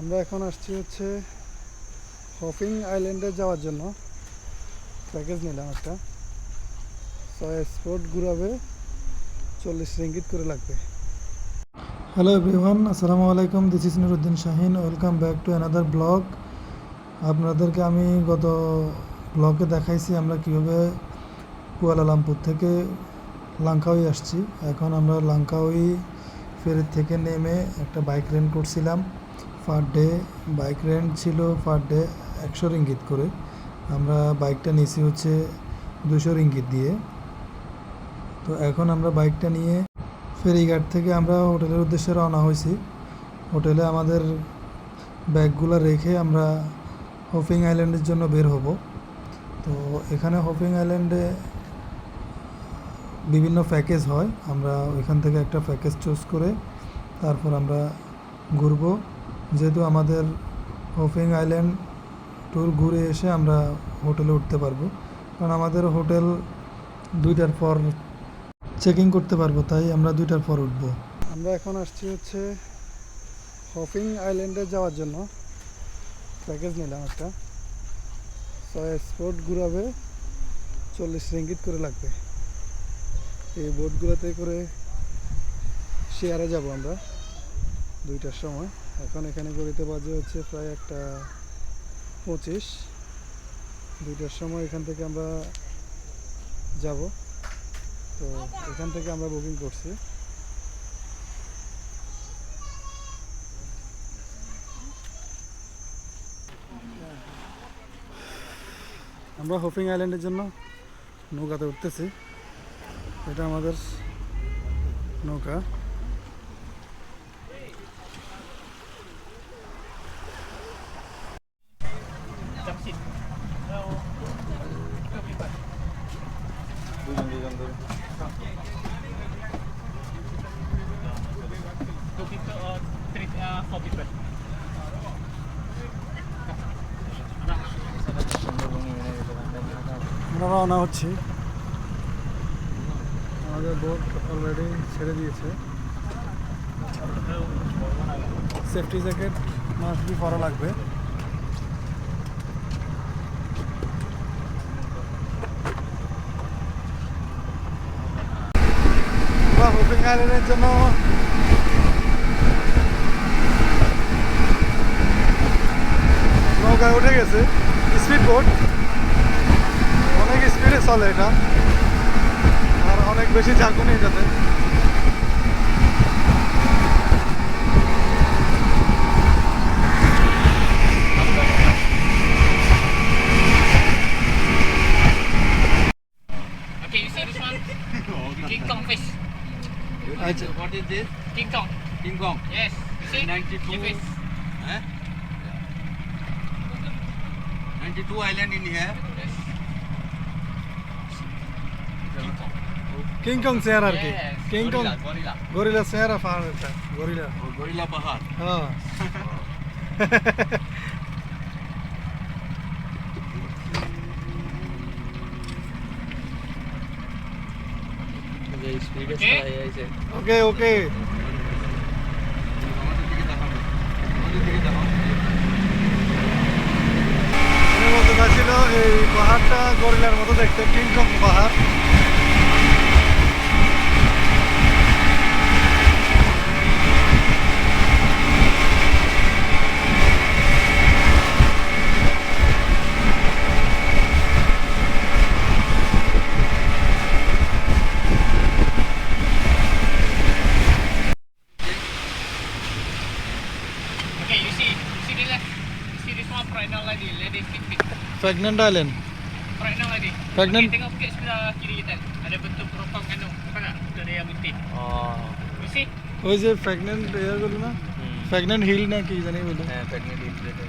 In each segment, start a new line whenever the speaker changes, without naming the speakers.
আমরা এখন আসছি হচ্ছে হপিং আইল্যান্ডে যাওয়ার জন্য। প্যাকেজ নিলাম একটা। ছয় স্পট ঘুরাবে, চল্লিশ রিঙ্গিত করে লাগবে। হ্যালো এভরিওয়ান, আসসালামু আলাইকুম, this is Nuruddin Shahin. Welcome back to another blog. আপনাদেরকে আমি গত ব্লগে দেখাইছি আমরা কীভাবে কুয়ালালামপুর থেকে লাঙ্কাউই আসছি। এখন আমরা লাঙ্কাউই ফেরির থেকে নেমে একটা বাইক রেন্ট করছিলাম। পার ডে বাইক রেন্ট ছিল পার ডে একশো রিঙ্গিত করে। আমরা বাইকটা নিয়েছি হচ্ছে দুশো রিঙ্গিত দিয়ে। তো এখন আমরা বাইকটা নিয়ে ফেরিঘাট থেকে আমরা হোটেলের উদ্দেশ্যে রওনা হয়েছি। হোটেলে আমাদের ব্যাগগুলো রেখে আমরা হপিং আইল্যান্ডের জন্য বের হব। তো এখানে হপিং আইল্যান্ডে বিভিন্ন প্যাকেজ হয়। আমরা ওইখান থেকে একটা প্যাকেজ চুজ করে তারপর আমরা ঘুরব। যেহেতু আমাদের হপিং আইল্যান্ড ট্যুর ঘুরে এসে আমরা হোটেলে উঠতে পারব। কারণ আমাদের হোটেল দুইটার পর চেকিং করতে পারব, তাই আমরা দুইটার পর উঠব। আমরা এখন আসছি হচ্ছে হপিং আইল্যান্ডে যাওয়ার জন্য। প্যাকেজ নিলাম একটা। ছয় স্পট ঘুরাবে, চল্লিশ রিঙ্গিত করে লাগবে। এই বোটগুলোতে করে শেয়ারে যাব আমরা, দুইটার সময়। এখন এখানে গড়িতে বাজে হচ্ছে প্রায় একটা পঁচিশ। দুইটার সময় এখান থেকে আমরা যাব। তো এখান থেকে আমরা বুকিং করছি। আমরা হোপিং আইল্যান্ডের জন্য নৌকাতে উঠতেছি। এটা আমাদের নৌকা। আমরা রওনা হচ্ছি। আমাদের বোট অলরেডি ছেড়ে দিয়েছে। সেফটি জ্যাকেট মাস্ট বি পরা লাগবে। হোপিং আইল্যান্ডের জন্য নৌকায় উঠে গেছে। স্পিড বোট অনেক স্পিডে চলে এটা আর অনেক বেশি ঝাঁকুনি এটাতে
Okay, you see this one? King Kong fish.
আচ্ছা
What is this?
King Kong.
King Kong.
Yes. You see?
92.
The fish.
Eh? 92 island in here.
Yes. King Kong
chair আর কি?
Yes.
King Kong
Gorilla, gorilla.
Gorilla chair পাহাড়। এটা gorilla
gorilla Bahar.
হ্যাঁ ওকে ওকে। চাইছিল এই পাহাড়টা গরিলার মতো দেখতে কিং কং পাহাড়।
You see this one pregnant lady? Lady fit fit.
Pregnant island
Pregnant lady.
Pregnant?
Okay, tengok sikit sebelah kiri kita. Ada bentuk berotong anu. Apa nak? Untuk dia bintik. You see?
ওই যে pregnant এয়ারগুলো না pregnant hill না কি জানি বলে
হ্যাঁ, pregnant is better.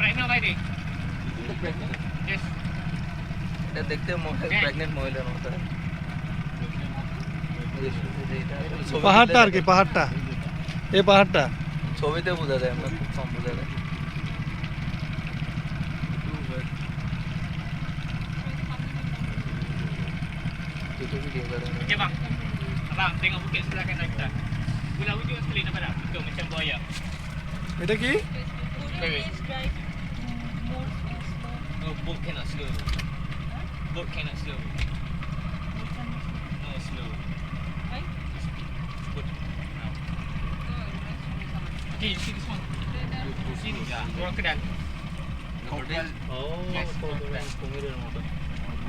Pregnant lady. Yes.
এটা দেখতে প্রেগনেন্ট মহিলার মতো
পাহাড়টা আর কি পাহাড়টা এই পাহাড়টা
ছবিতে বোঝা যায় আমরা খুব কম বোঝা যায় untuk video barang
Okey bang. Abang tengok bukit sebelah kanan kita. Pulau hujung sekali nampak tak? Betul macam buaya.
Wait lagi. Okay.
Oh, boat cannot slow. Boat cannot slow. No, slow. Okay, you see this one? You see this? Yeah. Orang
Kedal.
Oh, yes,
Kedal.
Kedal. Kedal.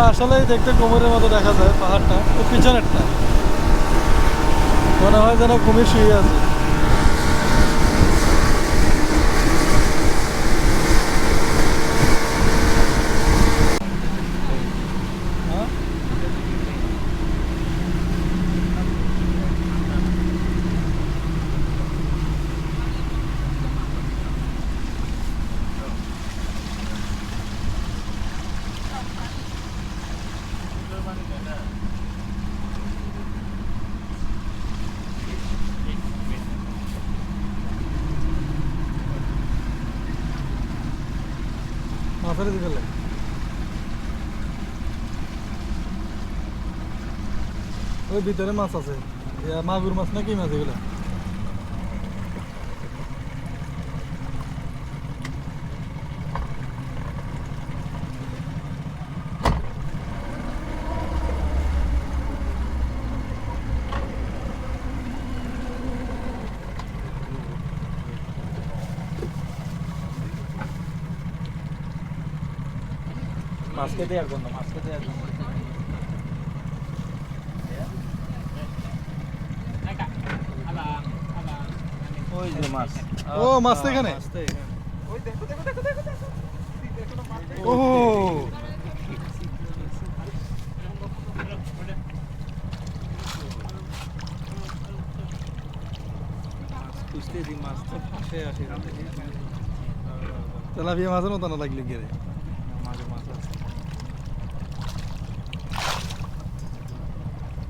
এটা আসলেই দেখতে কুমিরের মতো দেখা যায় পাহাড়টা খুব পিছনেরটা। মনে হয় যেন কুমির শুয়ে আছে। মাছের দিকে লাগে ওই ভিতরে মাছ আছে ইয়া, মাগুর মাছ না কি মাছ এগুলো
মাছ খেতে আর কোন মাছ খেতে আর
Agak. Abang. Abang.
ওই যে মাছ
ও, মাছ তো এখানে?
মাছ তো এখানে
ও
খুঁজতেছি মাছ তো পাশে
তেলাপিয়া মাছের মতো না লাগলে গেলে
মাঝে মাছ আছে এই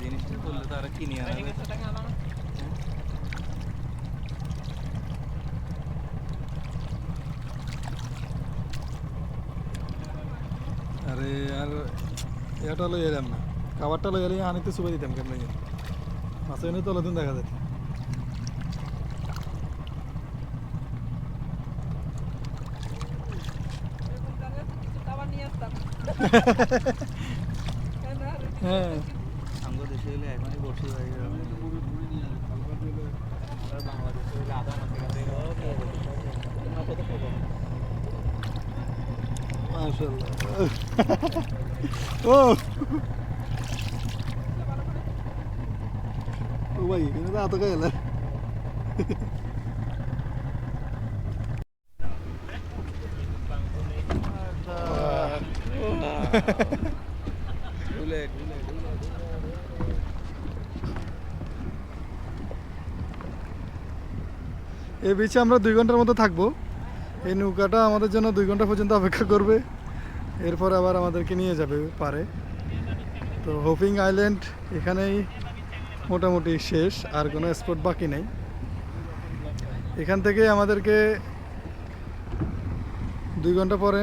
জিনিসটা করলে কিনে আনা.
আরে আর এটা লই এলাম না খাবারটা লই এলে আনিতে সুবে দিতাম কেমন মাছ এনে তো দিন দেখা যায় হ্যাঁ
আমগো দেশে হলে এখনই বসে হয়ে যাবে আর বাংলাদেশে হলে আধা মাসে কাছে
মাশাআল্লাহ ও ও ভাই এখানে তো আতকা এলা
ঢুলে
এই বিচে আমরা দুই ঘণ্টার মতো থাকব। এই নৌকাটা আমাদের জন্য দুই ঘণ্টা পর্যন্ত অপেক্ষা করবে। এরপর আবার আমাদেরকে নিয়ে যাবে পারে। তো হোপিং আইল্যান্ড এখানেই মোটামুটি শেষ, আর কোনো স্পট বাকি নেই। এখান থেকে আমাদেরকে দুই ঘণ্টা পরে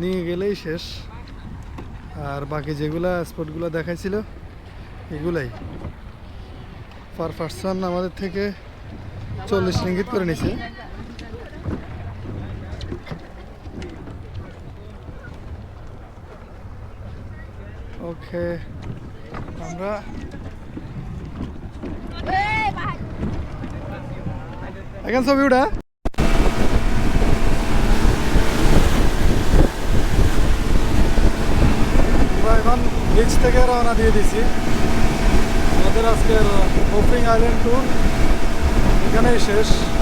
নিয়ে গেলেই শেষ। আর বাকি যেগুলা স্পটগুলো দেখাইছিল, এগুলাই। পার পার্সন আমাদের থেকে চল্লিশ রিঙ্গিত করে নিছে ওকে আমরা এখন ছবি উঠা আমরা এখন বিচ থেকে রওনা দিয়ে দিছি আমাদের আজকের হোপিং আইল্যান্ড ট্যুর Caixas.